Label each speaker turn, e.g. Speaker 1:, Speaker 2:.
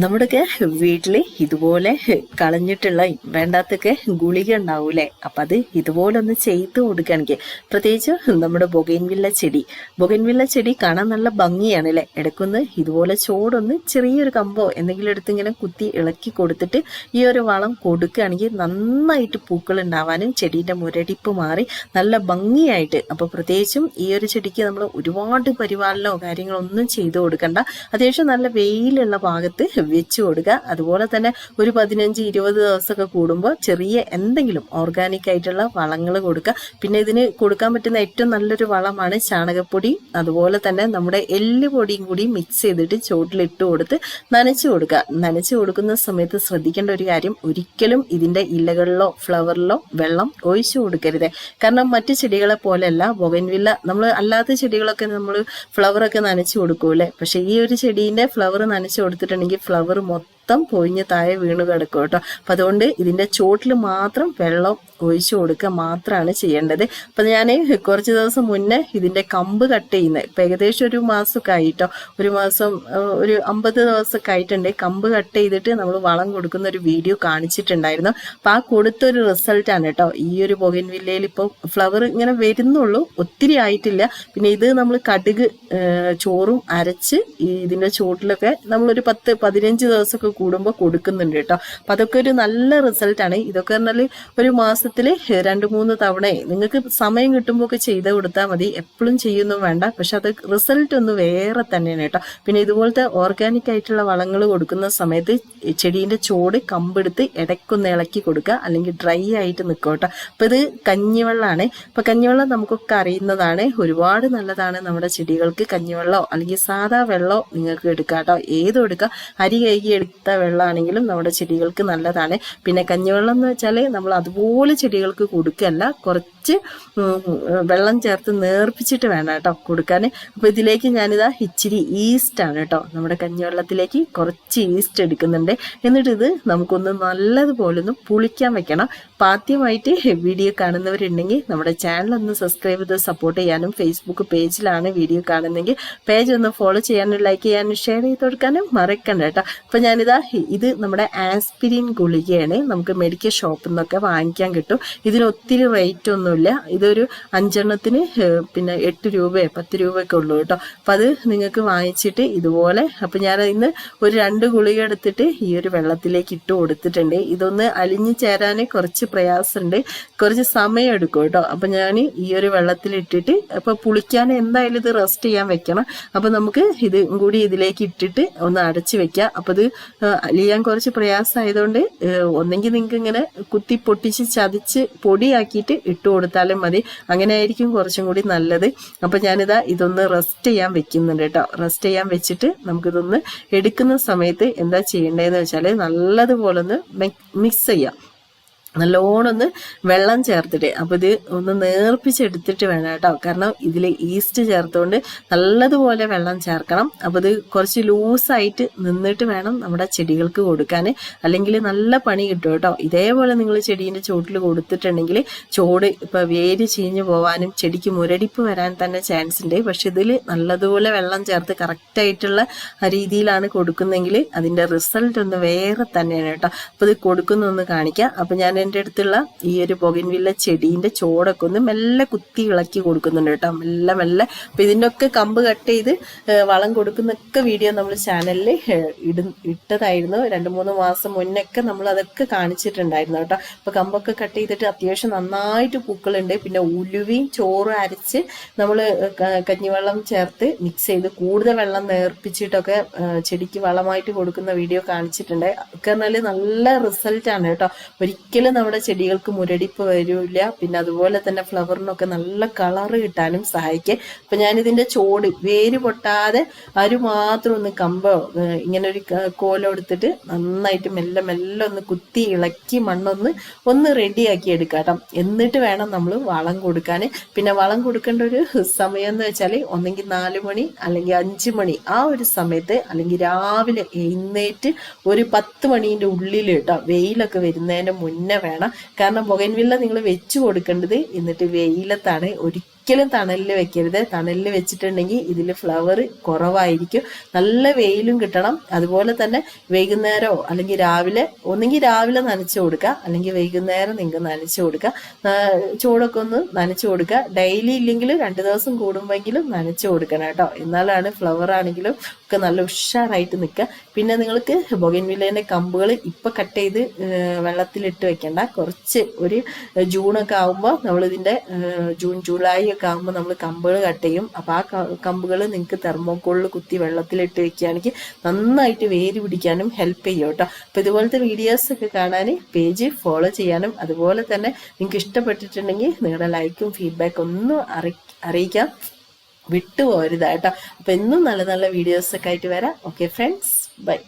Speaker 1: നമ്മുടെയൊക്കെ വീട്ടിൽ ഇതുപോലെ കളഞ്ഞിട്ടുള്ള വേണ്ടാത്തൊക്കെ ഗുളിക ഉണ്ടാവൂലേ അപ്പം അത് ഇതുപോലെ ഒന്ന് ചെയ്ത് കൊടുക്കുകയാണെങ്കിൽ പ്രത്യേകിച്ച് നമ്മുടെ ബൊഗൈൻവില്ല ചെടി. ബൊഗൈൻവില്ല ചെടി കാണാൻ നല്ല ഭംഗിയാണ് അല്ലേ? ഇടയ്ക്കൊന്ന് ഇതുപോലെ ചോടൊന്ന് ചെറിയൊരു കമ്പോ എന്തെങ്കിലും എടുത്ത് ഇങ്ങനെ കുത്തി ഇളക്കി കൊടുത്തിട്ട് ഈ ഒരു വളം കൊടുക്കുകയാണെങ്കിൽ നന്നായിട്ട് പൂക്കൾ ഉണ്ടാവാനും ചെടീന്റെ മുരടിപ്പ് മാറി നല്ല ഭംഗിയായിട്ട്. അപ്പോൾ പ്രത്യേകിച്ചും ഈ ഒരു ചെടിക്ക് നമ്മൾ ഒരുപാട് പരിപാലനമോ കാര്യങ്ങളോ ഒന്നും ചെയ്തു കൊടുക്കണ്ട. അത്യാവശ്യം നല്ല വെയിലുള്ള ഭാഗത്ത് വെച്ച് കൊടുക്കുക. അതുപോലെ തന്നെ ഒരു പതിനഞ്ച് ഇരുപത് ദിവസമൊക്കെ കൂടുമ്പോൾ ചെറിയ എന്തെങ്കിലും ഓർഗാനിക് ആയിട്ടുള്ള വളങ്ങൾ കൊടുക്കുക. പിന്നെ ഇതിന് കൊടുക്കാൻ പറ്റുന്ന ഏറ്റവും നല്ലൊരു വളമാണ് ചാണകപ്പൊടി. അതുപോലെ തന്നെ നമ്മുടെ എല്ല് പൊടിയും കൂടി മിക്സ് ചെയ്തിട്ട് ചുവട്ടിലിട്ട് കൊടുത്ത് നനച്ചു കൊടുക്കുക. നനച്ചു കൊടുക്കുന്ന സമയത്ത് ശ്രദ്ധിക്കേണ്ട ഒരു കാര്യം ഒരിക്കലും ഇതിന്റെ ഇലകളിലോ ഫ്ലവറിലോ വെള്ളം ഒഴിച്ചു കൊടുക്കരുത്. കാരണം മറ്റു ചെടികളെ പോലെയല്ല ബൊഗൻവില്ല നമ്മൾ അല്ലാത്ത ചെടികളൊക്കെ നമ്മൾ ഫ്ലവറൊക്കെ നനച്ചു കൊടുക്കൂലേ പക്ഷെ ഈ ഒരു ചെടീന്റെ ഫ്ലവർ നനച്ചു കൊടുത്തിട്ടുണ്ടെങ്കിൽ ഫ്ലവർ മൊത്തം പൊഴിഞ്ഞ് താഴെ വീണ് കിടക്കും കേട്ടോ. അപ്പം അതുകൊണ്ട് ഇതിന്റെ ചോട്ടിൽ മാത്രം വെള്ളം ഒഴിച്ചു കൊടുക്കുക മാത്രമാണ് ചെയ്യേണ്ടത്. അപ്പം ഞാൻ കുറച്ച് ദിവസം മുന്നേ ഇതിന്റെ കമ്പ് കട്ട് ചെയ്യുന്നത് ഇപ്പം ഏകദേശം ഒരു മാസമൊക്കെ ആയിട്ടോ. ഒരു മാസം ഒരു അമ്പത് ദിവസമൊക്കെ ആയിട്ടുണ്ട്. കമ്പ് കട്ട് ചെയ്തിട്ട് നമ്മൾ വളം കൊടുക്കുന്ന ഒരു വീഡിയോ കാണിച്ചിട്ടുണ്ടായിരുന്നു. അപ്പം ആ കൊടുത്തൊരു റിസൾട്ടാണ് കേട്ടോ. ഈ ഒരു ബൊഗൻ വില്ലയിൽ ഇപ്പോൾ ഫ്ലവർ ഇങ്ങനെ വരുന്നുള്ളൂ. ഒത്തിരി ആയിട്ടില്ല. പിന്നെ ഇത് നമ്മൾ കടുക് ചോറും അരച്ച് ഇതിന്റെ ചോട്ടിലൊക്കെ നമ്മളൊരു പത്ത് പതിനഞ്ച് ദിവസമൊക്കെ കൂടുമ്പോൾ കൊടുക്കുന്നുണ്ട് കേട്ടോ. അപ്പം അതൊക്കെ ഒരു നല്ല റിസൾട്ടാണ് ഇതൊക്കെ പറഞ്ഞാൽ ഒരു മാസത്തിൽ രണ്ട് മൂന്ന് തവണ നിങ്ങൾക്ക് സമയം കിട്ടുമ്പോൾ ഒക്കെ ചെയ്ത് കൊടുത്താൽ മതി. എപ്പോഴും ചെയ്യുന്നു വേണ്ട. പക്ഷെ അത് റിസൾട്ട് ഒന്ന് വേറെ തന്നെയാണ് കേട്ടോ. പിന്നെ ഇതുപോലത്തെ ഓർഗാനിക് ആയിട്ടുള്ള വളങ്ങൾ കൊടുക്കുന്ന സമയത്ത് ചെടീന്റെ ചോട് കമ്പെടുത്ത് ഇടയ്ക്കൊന്ന് ഇളക്കി കൊടുക്കുക. അല്ലെങ്കിൽ ഡ്രൈ ആയിട്ട് നിൽക്കുക കേട്ടോ. അപ്പം ഇത് കഞ്ഞിവെള്ളമാണ് അപ്പം കഞ്ഞിവെള്ളം നമുക്കൊക്കെ അറിയുന്നതാണ്. ഒരുപാട് നല്ലതാണ് നമ്മുടെ ചെടികൾക്ക് കഞ്ഞിവെള്ളമോ അല്ലെങ്കിൽ സാധാ വെള്ളമോ നിങ്ങൾക്ക് എടുക്കാം കേട്ടോ. ഏതും എടുക്കാം. അരി കഴുകി എടുത്ത വെള്ളമാണെങ്കിലും നമ്മുടെ ചെടികൾക്ക് നല്ലതാണ്. പിന്നെ കഞ്ഞിവെള്ളം എന്ന് വെച്ചാൽ നമ്മൾ അതുപോലെ ചെടികൾക്ക് കൊടുക്കല്ല. കുറച്ച് ഉം, വെള്ളം ചേർത്ത് നേർപ്പിച്ചിട്ട് വേണം കേട്ടോ കൊടുക്കാൻ അപ്പോൾ ഇതിലേക്ക് ഞാനിതാ ഇച്ചിരി ഈസ്റ്റാണ് കേട്ടോ നമ്മുടെ കഞ്ഞിവെള്ളത്തിലേക്ക് കുറച്ച് ഈസ്റ്റ് എടുക്കുന്നുണ്ട്. എന്നിട്ട് ഇത് നമുക്കൊന്ന് നല്ലതുപോലെ ഒന്ന് പുളിക്കാൻ വെക്കണം. അപ്പം ആദ്യമായിട്ട് വീഡിയോ കാണുന്നവരുണ്ടെങ്കിൽ നമ്മുടെ ചാനൽ ഒന്ന് സബ്സ്ക്രൈബ് ചെയ്ത് സപ്പോർട്ട് ചെയ്യാനും ഫേസ്ബുക്ക് പേജിലാണ് വീഡിയോ കാണുന്നെങ്കിൽ പേജ് ഒന്ന് ഫോളോ ചെയ്യാനും ലൈക്ക് ചെയ്യാനും ഷെയർ ചെയ്ത് കൊടുക്കാനും മറക്കണ്ട കേട്ടോ. അപ്പം ഞാനിതാ ഇത് നമ്മുടെ ആസ്പിരിൻ ഗുളികയാണ് നമുക്ക് മെഡിക്കൽ ഷോപ്പിൽ നിന്നൊക്കെ വാങ്ങിക്കാൻ കിട്ടും. ഇതിന് ഒത്തിരി റേറ്റ് ഒന്നുമില്ല. ഇതൊരു അഞ്ചെണ്ണത്തിന് പിന്നെ എട്ട് രൂപയോ പത്ത് രൂപയൊക്കെ ഉള്ളൂ കേട്ടോ. അപ്പം അത് നിങ്ങൾക്ക് വാങ്ങിച്ചിട്ട് ഇതുപോലെ അപ്പം ഞാൻ ഇന്ന് ഒരു രണ്ട് ഗുളിക എടുത്തിട്ട് ഈ ഒരു വെള്ളത്തിലേക്ക് ഇട്ട് കൊടുത്തിട്ടുണ്ട്. ഇതൊന്ന് അലിഞ്ഞു ചേരാൻ കുറച്ച് പ്രയാസമുണ്ട്. കുറച്ച് സമയം എടുക്കും കേട്ടോ. അപ്പം ഞാൻ ഈ ഒരു വെള്ളത്തിലിട്ടിട്ട് അപ്പം പുളിക്കാൻ എന്തായാലും ഇത് റെസ്റ്റ് ചെയ്യാൻ വെക്കണം. അപ്പം നമുക്ക് ഇത് കൂടി ഇതിലേക്ക് ഇട്ടിട്ട് ഒന്ന് അടച്ച് വെക്കാം. അപ്പം ഇത് അലിയാൻ കുറച്ച് പ്രയാസമായതുകൊണ്ട് ഒന്നെങ്കിൽ നിങ്ങൾക്ക് ഇങ്ങനെ കുത്തി പൊട്ടിച്ച് ചതിച്ച് പൊടിയാക്കിയിട്ട് ഇട്ട് കൊടുത്താലും മതി. അങ്ങനെ ആയിരിക്കും കുറച്ചും കൂടി നല്ലത്. അപ്പം ഞാനിതാ ഇതൊന്ന് റെസ്റ്റ് ചെയ്യാൻ വെക്കുന്നുണ്ട് കേട്ടോ. റെസ്റ്റ് ചെയ്യാൻ വെച്ചിട്ട് നമുക്കിതൊന്ന് എടുക്കുന്ന സമയത്ത് എന്താ ചെയ്യേണ്ടതെന്ന് വെച്ചാൽ നല്ലതുപോലെ ഒന്ന് മിക്സ് ചെയ്യാം. നല്ലോണം ഒന്ന് വെള്ളം ചേർത്തിട്ട് അപ്പോൾ ഇത് ഒന്ന് നേർപ്പിച്ചെടുത്തിട്ട് വേണം കേട്ടോ. കാരണം ഇതിൽ ഈസ്റ്റ് ചേർത്തുകൊണ്ട് നല്ലതുപോലെ വെള്ളം ചേർക്കണം. അപ്പോൾ ഇത് കുറച്ച് ലൂസായിട്ട് നിന്നിട്ട് വേണം നമ്മുടെ ചെടികൾക്ക് കൊടുക്കാൻ അല്ലെങ്കിൽ നല്ല പണി കിട്ടും കേട്ടോ. ഇതേപോലെ നിങ്ങൾ ചെടീന്റെ ചുവട്ടിൽ കൊടുത്തിട്ടുണ്ടെങ്കിൽ ചോട് ഇപ്പോൾ വേര് ചീഞ്ഞു പോവാനും ചെടിക്ക് മുരടിപ്പ് വരാൻ തന്നെ ചാൻസ് ഉണ്ട്. പക്ഷെ ഇതിൽ നല്ലതുപോലെ വെള്ളം ചേർത്ത് കറക്റ്റായിട്ടുള്ള രീതിയിലാണ് കൊടുക്കുന്നതെങ്കിൽ അതിന്റെ റിസൾട്ട് ഒന്ന് വേറെ തന്നെയാണ് കേട്ടോ. അപ്പോൾ ഇത് കൊടുക്കുന്നൊന്ന് കാണിക്കാം. അപ്പോൾ ഞാൻ എന്റെ അടുത്തുള്ള ഈ ഒരു പൊകിൻവില്ല ചെടീന്റെ ചോടൊക്കെ ഒന്ന് മെല്ലെ കുത്തി ഇളക്കി കൊടുക്കുന്നുണ്ട് കേട്ടോ. മെല്ലെ മെല്ലെ. അപ്പം ഇതിന്റെ ഒക്കെ കമ്പ് കട്ട് ചെയ്ത് വളം കൊടുക്കുന്നൊക്കെ വീഡിയോ നമ്മൾ ചാനലിൽ ഇട ഇട്ടതായിരുന്നു. രണ്ട് മൂന്ന് മാസം മുന്നൊക്കെ നമ്മൾ അതൊക്കെ കാണിച്ചിട്ടുണ്ടായിരുന്നു കേട്ടോ. അപ്പോൾ കമ്പൊക്കെ കട്ട് ചെയ്തിട്ട് അത്യാവശ്യം നന്നായിട്ട് പൂക്കളുണ്ട്. പിന്നെ ഉലുവയും ചോറും അരച്ച് നമ്മൾ കഞ്ഞിവെള്ളം ചേർത്ത് മിക്സ് ചെയ്ത് കൂടുതൽ വെള്ളം നേർപ്പിച്ചിട്ടൊക്കെ ചെടിക്ക് വളമായിട്ട് കൊടുക്കുന്ന വീഡിയോ കാണിച്ചിട്ടുണ്ട്. ഒക്കെ നല്ല നല്ല റിസൾട്ടാണ് കേട്ടോ. ഒരിക്കലും നമ്മുടെ ചെടികൾക്ക് മുരടിപ്പ് വരില്ല. പിന്നെ അതുപോലെ തന്നെ ഫ്ലവറിനൊക്കെ നല്ല കളർ കിട്ടാനും സഹായിക്കും. അപ്പം ഞാനിതിന്റെ ചോട് വേര് പൊട്ടാതെ അരു മാത്രം ഒന്ന് കമ്പോ ഇങ്ങനെ ഒരു ക- കോലം എടുത്തിട്ട് നന്നായിട്ട് മെല്ലെ മെല്ലെ ഒന്ന് കുത്തി ഇളക്കി മണ്ണൊന്ന് ഒന്ന് റെഡിയാക്കി എടുക്കാം എന്നിട്ട് വേണം നമ്മൾ വളം കൊടുക്കാൻ പിന്നെ വളം കൊടുക്കേണ്ട ഒരു സമയം എന്ന് വെച്ചാൽ ഒന്നെങ്കിൽ നാല് മണി അല്ലെങ്കിൽ അഞ്ച് മണി ആ ഒരു സമയത്ത് അല്ലെങ്കിൽ രാവിലെ എഴുന്നേറ്റ് ഒരു പത്ത് മണീന്റെ ഉള്ളിൽ കേട്ടോ വെയിലൊക്കെ വരുന്നതിന് മുന്നേ വേണം. കാരണം ബൊഗൻവില്ല നിങ്ങൾ വെച്ചു കൊടുക്കേണ്ടത് എന്നിട്ട് വെയിലത്താണ്. ഒരിക്കലും ഒരിക്കലും തണലിൽ വെക്കരുത്. തണലിൽ വെച്ചിട്ടുണ്ടെങ്കിൽ ഇതിൽ ഫ്ലവർ കുറവായിരിക്കും. നല്ല വെയിലും കിട്ടണം. അതുപോലെ തന്നെ വൈകുന്നേരമോ അല്ലെങ്കിൽ രാവിലെ ഒന്നെങ്കിൽ രാവിലെ നനച്ചു കൊടുക്കുക. അല്ലെങ്കിൽ വൈകുന്നേരം നിങ്ങൾക്ക് നനച്ചു കൊടുക്കുക. ചൂടൊക്കെ ഒന്ന് നനച്ചു കൊടുക്കുക. ഡെയിലി ഇല്ലെങ്കിൽ രണ്ട് ദിവസം കൂടുമ്പോഴെങ്കിലും നനച്ചു കൊടുക്കണം കേട്ടോ. എന്നാലാണ് ഫ്ലവർ ആണെങ്കിലും ഒക്കെ നല്ല ഉഷാറായിട്ട് നിൽക്കുക. പിന്നെ നിങ്ങൾക്ക് ബൊഗൻവില്ലേന്റെ കമ്പുകൾ ഇപ്പം കട്ട് ചെയ്ത് വെള്ളത്തിലിട്ട് വെക്കേണ്ട. കുറച്ച് ഒരു ജൂണൊക്കെ ആകുമ്പോൾ നമ്മളിതിന്റെ ജൂൺ ജൂലൈ ഒക്കെ ആകുമ്പോൾ നമ്മൾ കമ്പുകൾ കട്ട് ചെയ്യും. അപ്പോൾ ആ കമ്പുകൾ നിങ്ങൾക്ക് തെർമോക്കോളിൽ കുത്തി വെള്ളത്തിലിട്ട് വെക്കുകയാണെങ്കിൽ നന്നായിട്ട് വേര് പിടിക്കാനും ഹെൽപ്പ് ചെയ്യും കേട്ടോ. അപ്പോൾ ഇതുപോലത്തെ വീഡിയോസ് ഒക്കെ കാണാൻ പേജ് ഫോളോ ചെയ്യാനും അതുപോലെ തന്നെ നിങ്ങൾക്ക് ഇഷ്ടപ്പെട്ടിട്ടുണ്ടെങ്കിൽ നിങ്ങളുടെ ലൈക്കും ഫീഡ്ബാക്കും ഒന്നും അറി അറിയിക്കാം വിട്ടുപോകരുത് അപ്പം അപ്പോൾ എന്നും നല്ല നല്ല വീഡിയോസൊക്കെ ആയിട്ട് വരാം. Okay friends bye